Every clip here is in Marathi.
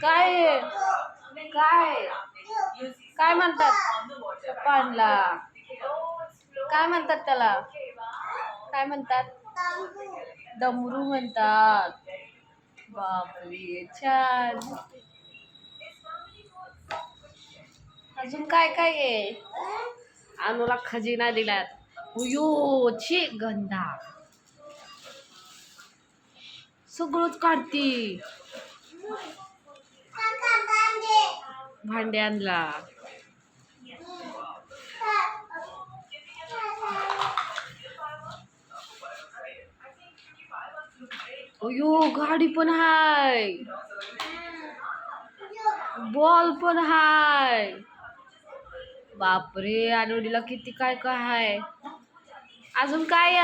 काय? काय? काय म्हणतात? आणला काय म्हणतात त्याला? काय म्हणतात? डमरू म्हणतात. बापरे छान. अजून काय काय आहे? अनुला खजिना दिलात उयो छी गंधा. सगळंच काढती. भांडे आणला. अयो गाडी पण हाय. बॉल पण हाय. बापरे अनुडीला किती काय काय हाय. अजून काय आहे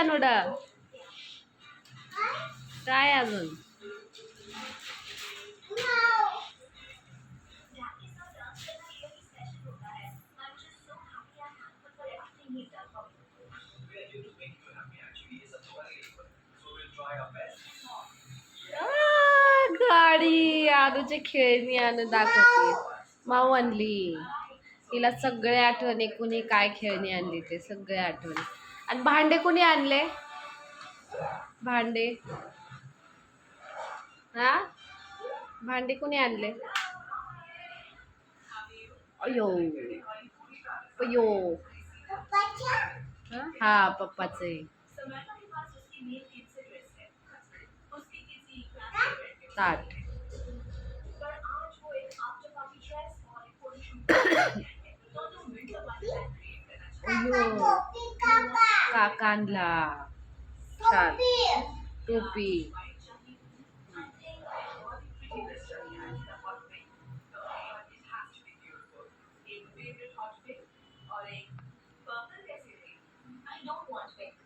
काय अजून? गाडी आदूचे खेळणी आणून दाखवते. माऊ आणली. तिला सगळे आठवणी कुणी काय खेळणी आणली ते सगळे आठवणी. आणि भांडे कुणी आणले? भांडे. हा? भांडे कुणी आणले? अयो अयो हा? पप्पाचे. ताट. अयो काका. आणला. छान टोपी